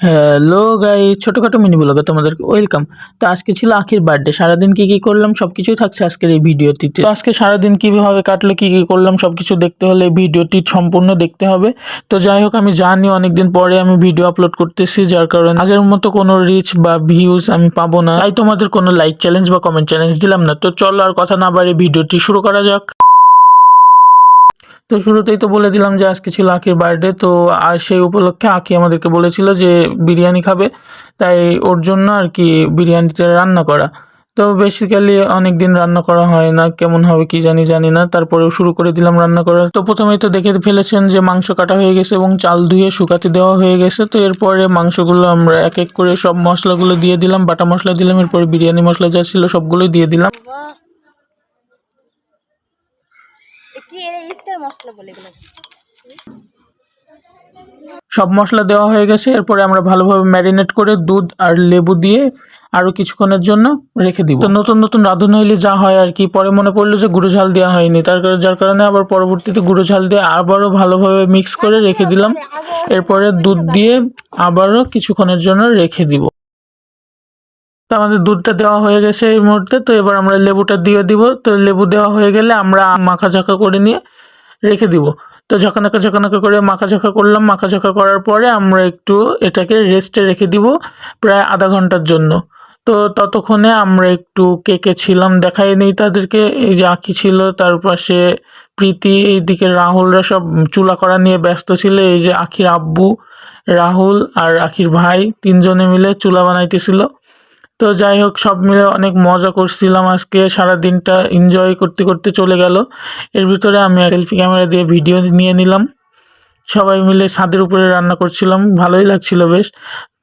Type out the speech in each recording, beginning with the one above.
Hello guy ছোটোখাটো mini ব্লগে তোমাদেরকে ওয়েলকাম তো আজকে ছিল আখির বার্থডে সারাদিন কি কি করলাম? সবকিছুই থাকছে আজকের এই ভিডিওটিতে তো আজকে সারাদিন কীভাবে কাটলো, কি কি করলাম সব কিছু দেখতে হলে ভিডিওটি সম্পূর্ণ দেখতে হবে। তো যাই হোক, আমি জানি অনেকদিন পরে আমি ভিডিও আপলোড করতেছি, যার কারণে আগের মতো কোনো রিচ বা ভিউজ আমি পাবো না। তাই তোমাদের কোনো লাইক চ্যালেঞ্জ বা কমেন্ট চ্যালেঞ্জ দিলাম না। তো চলো আর কথা না বাড়িয়ে ভিডিওটি শুরু করা যাক। তো শুরুতেই তো বলে দিলাম যে আজকে ছিল আঁকির বার্থডে তো আর সেই উপলক্ষে আঁকি আমাদেরকে বলেছিল যে বিরিয়ানি খাবে, তাই ওর জন্য আর কি বিরিয়ানিটা রান্না করা। তো বেসিক্যালি অনেক দিন রান্না করা হয় না, কেমন হবে কি জানি জানি না। তারপরেও শুরু করে দিলাম রান্না করা তো প্রথমেই তো দেখে ফেলেছেন যে মাংস কাটা হয়ে গেছে এবং চাল ধুয়ে শুকাতে দেওয়া হয়ে গেছে। তো এরপরে মাংসগুলো আমরা এক এক করে সব মশলাগুলো দিয়ে দিলাম, বাটা মশলা দিলাম, এরপরে বিরিয়ানি মশলা যা ছিল সবগুলোই দিয়ে দিলাম। বাহ এর ইস্টার মশলা বলে এগুলো। সব মশলা দেওয়া হয়ে গেছে এরপরে আমরা ভালোভাবে ম্যারিনেট করে দুধ আর লেবু দিয়ে আরও কিছুক্ষণের জন্য রেখে দিব। তো নতুন নতুন রাঁধুন হইলে যা হয় আর কি পরে মনে পড়ল যে গুঁড়ো ঝাল দেওয়া হয়নি তার কারণে যার কারণে আবার পরবর্তীতে গুঁড়ো ঝাল দিয়ে আবারও ভালোভাবে মিক্স করে রেখে দিলাম। এরপরে দুধ দিয়ে আবারও কিছুক্ষণের জন্য রেখে দিব। তো আমাদের দুধটা দেওয়া হয়ে গেছে এই মুহূর্তে। তো এবার আমরা লেবুটা দিয়ে দিব। তো লেবু দেওয়া হয়ে গেলে আমরা মাখা ঝাঁকা করে নিয়ে রেখে দিব। তো ঝাঁকানাকা ঝাঁকানাকা করে মাখা ঝাঁকা করলাম। মাখা ঝাঁকা করার পরে আমরা একটু এটাকে রেস্টে রেখে দিব প্রায় আধা ঘণ্টার জন্য। তো ততক্ষণে আমরা একটু কেকে ছিলাম দেখাই নেই তাদেরকে। এই যে আঁকি ছিল, তার পাশে প্রীতি, এইদিকে রাহুলরা সব চুলা করা নিয়ে ব্যস্ত ছিল। এই যে আখির আব্বু, রাহুল আর আখির ভাই তিনজনে মিলে চুলা বানাইতেছিল। তো যাই হোক, সব মিলে অনেক মজা করছিলাম আজকে। সারা দিনটা এনজয় করতে করতে চলে গেল। এর ভিতরে আমি সেলফি ক্যামেরা দিয়ে ভিডিও নিয়ে নিলাম। সবাই মিলে ছাদের উপরে রান্না করছিলাম। ভালোই লাগছিল বেশ।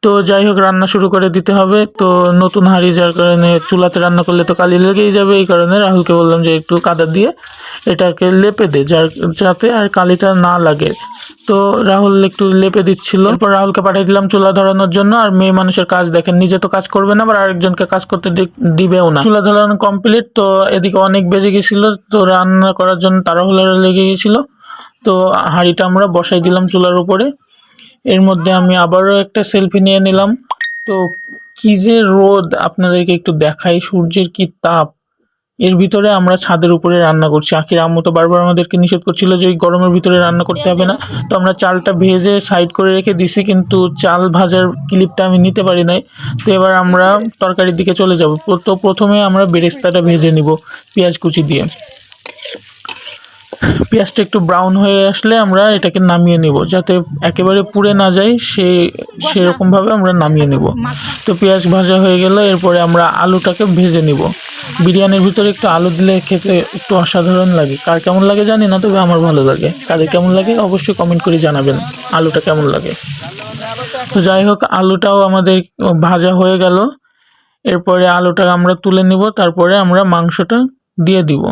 তো যাই হোক, রান্না শুরু করে দিতে হবে। তো নতুন হাঁড়ি যার কারণে চুলাতে রান্না করলে তো কালি লেগেই যাবে, এই কারণে রাহুলকে বললাম যে একটু কাদা দিয়ে এটাকে লেপে দে, যার যাতে আর কালিটা না লাগে। তো রাহুল একটু লেপে দিচ্ছিল। এরপর রাহুলকে পাঠিয়ে দিলাম চুলা ধরানোর জন্য। আর মেয়ে মানুষের কাজ দেখেন, নিজে তো কাজ করবে না, আবার আরেকজনকে কাজ করতে দিবেও না। চুলা ধরানো কমপ্লিট তো এদিকে অনেক বেজে গেছিল, তো রান্না করার জন্য তাড়াহুড়ো লেগে গেছিল। তো হাঁড়িটা আমরা বসাই দিলাম চুলার উপরে। এর মধ্যে আমি আবারও একটা সেলফি নিয়ে নিলাম। তো কি যে রোদ, আপনাদেরকে একটু দেখাই, সূর্যের কি তাপ। এর ভিতরে আমরা ছাদের উপরে রান্না করছি। আখির আম্মু তো বারবার আমাদেরকে নিষেধ করছিল যে ওই গরমের ভিতরে রান্না করতে হবে না। তো আমরা চালটা ভেজে সাইড করে রেখে দিছি, কিন্তু চাল ভাজার ক্লিপটা আমি নিতে পারি নাই। তো এবার আমরা তরকারির দিকে চলে যাব। তো প্রথমে আমরা বেরেস্তাটা ভেজে নিব, পেঁয়াজ কুচি দিয়ে। পেঁয়াজটা একটু ব্রাউন হয়ে আসলে আমরা এটাকে নামিয়ে নেব। যাতে একেবারে পুড়ে না যায় সে সেরকমভাবে আমরা নামিয়ে নেব। তো পেঁয়াজ ভাজা হয়ে গেলে এরপরে আমরা আলুটাকে ভেজে নিব। বিরিয়ানির ভিতরে একটু আলু দিলে খেতে একটু অসাধারণ লাগে। কার কেমন লাগে জানি না তবে আমার ভালো লাগে। কাদের কেমন লাগে অবশ্যই কমেন্ট করে জানাবেন আলুটা কেমন লাগে। তো যাই হোক আলুটাও আমাদের ভাজা হয়ে গেল। এরপরে আলুটা আমরা তুলে নিব তারপরে আমরা মাংসটা দিয়ে দিব।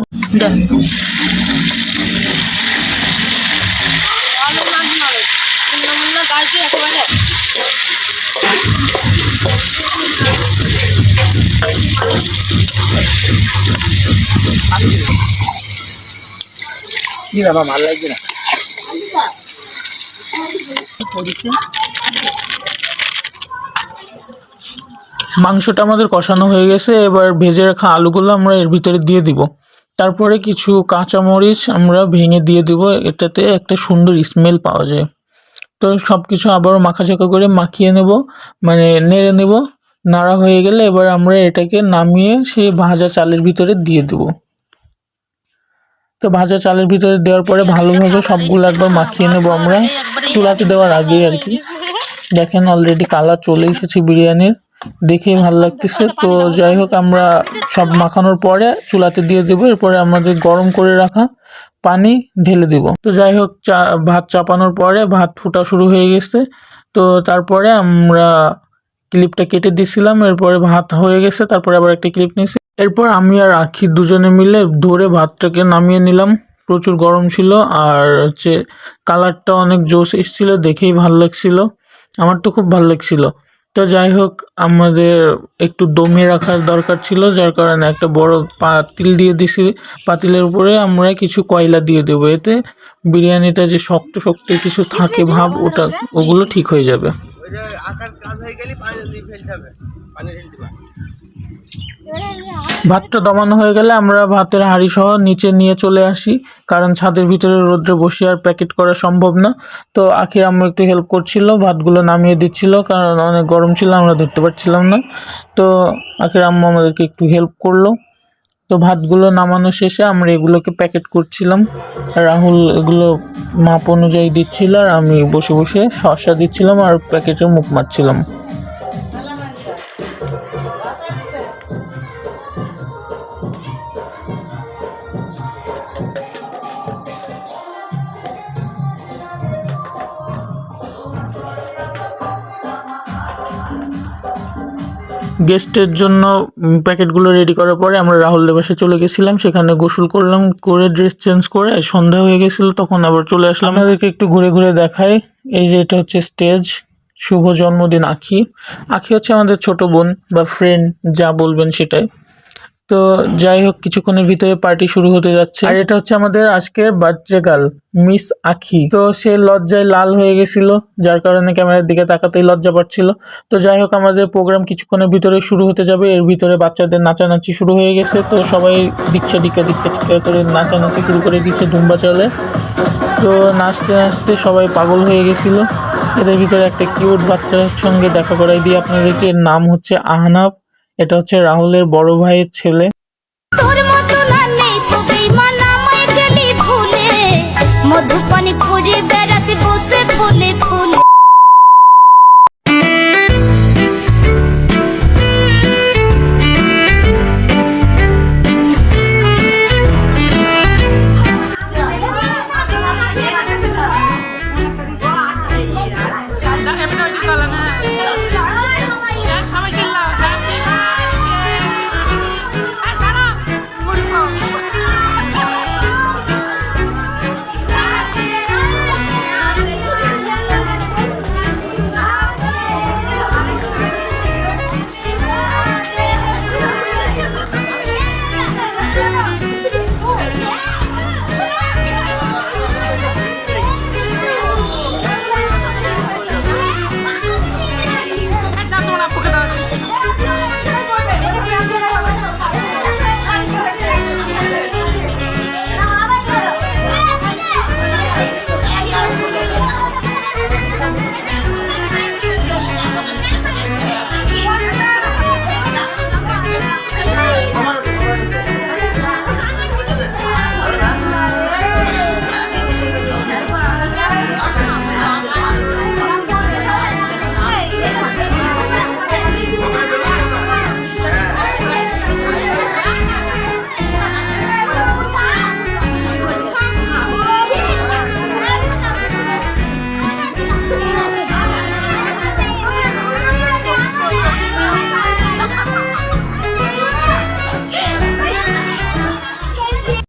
মাংসটা আমাদের কষানো হয়ে গেছে, এবার ভেজে রাখা আলুগুলো আমরা এর ভিতরে দিয়ে দিব। তারপরে কিছু কাঁচামরিচ আমরা ভেঙে দিয়ে দিব, এটাতে একটা সুন্দর স্মেল পাওয়া যায়। তো সব কিছু আবারও মাখাচাকা করে মাখিয়ে নেব মানে নেড়ে নেব। নাড়া হয়ে গেলে এবার আমরা এটাকে নামিয়ে সেই ভাজা চালের ভিতরে দিয়ে দেব। তো ভাজা চালের ভিতরে দেওয়ার পরে ভালোভাবে সবগুলো একবার মাখিয়ে নেব আমরা। চুলাতে দেওয়ার আগেই আর কি। দেখেন অলরেডি কালার চলে এসেছে বিরিয়ানির। দেখেই ভালো লাগতেছে। তো যাই হোক, আমরা সব মাখানোর পরে চুলাতে দিয়ে দেবো। এরপরে আমাদের গরম করে রাখা পানি ঢেলে দিব। তো যাই হোক, চা, ভাত চাপানোর পরে ভাত ফুটা শুরু হয়ে গেছে। তো তারপরে আমরা ক্লিপটা কেটে দিছিলাম এরপরে ভাত হয়ে গেছে। তারপরে আবার একটা ক্লিপ নিয়েছি। এরপর আমি আর আখি দুজনে মিলে ধরে ভাতটাকে নামিয়ে নিলাম। প্রচুর গরম ছিল আর হচ্ছে কালারটা অনেক জোশ এসেছিল দেখেই ভালো লাগছিল। আমার তো খুব ভালো লাগছিল। তো যাই হোক আমাদের একটু দমিয়ে রাখার দরকার ছিল যার কারণে একটা বড় পাতিল দিয়ে দিছি। পাতিলের উপরে আমরা কিছু কয়লা দিয়ে দেবো। এতে বিরিয়ানিটা যে শক্ত শক্ত কিছু থাকে ভাব ওটা ওগুলো ঠিক হয়ে যাবে। ভাতটা দমানো হয়ে গেলে আমরা ভাতের হাঁড়ি সহ নিচে নিয়ে চলে আসি, কারণ ছাদের ভিতরে রোদ্রে বসে আর প্যাকেট করা সম্ভব না। তো আখির আম্মু একটু হেল্প করছিল, ভাতগুলো নামিয়ে দিচ্ছিল, কারণ অনেক গরম ছিল, আমরা ধরতে পারছিলাম না। তো আখির আম্মু আমাদেরকে একটু হেল্প করল। তো ভাতগুলো নামানো শেষে আমরা এগুলোকে প্যাকেট করছিলাম। রাহুল এগুলো মাপ অনুযায়ী দিচ্ছিল, আর আমি বসে বসে শসা দিচ্ছিলাম আর প্যাকেটে মুখ মারছিলাম। গেস্টের জন্য প্যাকেটগুলো রেডি করার পরে আমরা রাহুল দেবাসে চলে গেছিলাম, সেখানে গোসল করলাম, করে ড্রেস চেঞ্জ করে সন্ধ্যা হয়ে গেছিল, তখন আবার চলে আসলাম। আমাদেরকে একটু ঘুরে ঘুরে দেখাই, এই যে এটা হচ্ছে স্টেজ শুভ জন্মদিন আখি। আখি হচ্ছে আমাদের ছোট বোন বা ফ্রেন্ড যা বলবেন সেটাই। তো যাই হোক, কিছুক্ষণের ভিতরে পার্টি শুরু হতে যাচ্ছে। আর এটা হচ্ছে আমাদের আজকের বার্থডে গার্ল মিস আখি তো সে লজ্জায় লাল হয়ে গেছিল, যার কারণে ক্যামেরার দিকে তাকাতেই লজ্জা পাচ্ছিল। তো যাই হোক, আমাদের প্রোগ্রাম কিছুক্ষণের ভিতরে শুরু হতে যাবে। এর ভিতরে বাচ্চাদের নাচানাচি শুরু হয়ে গেছে। তো সবাই দিচ্ছে দিকে দিকে করে নাচানাচি শুরু করে দিচ্ছে ধুম্বা চলে। তো নাচতে নাচতে সবাই পাগল হয়ে গেছিল। এদের ভিতরে একটা কিউট বাচ্চার সঙ্গে দেখা করাই দিয়ে আপনাদেরকে। এর নাম হচ্ছে আহনাফ। এটা হচ্ছে রাহুলের বড় ভাইয়ের ছেলে। মধুপানি খুঁজে বেড়াসি বসে ফুলে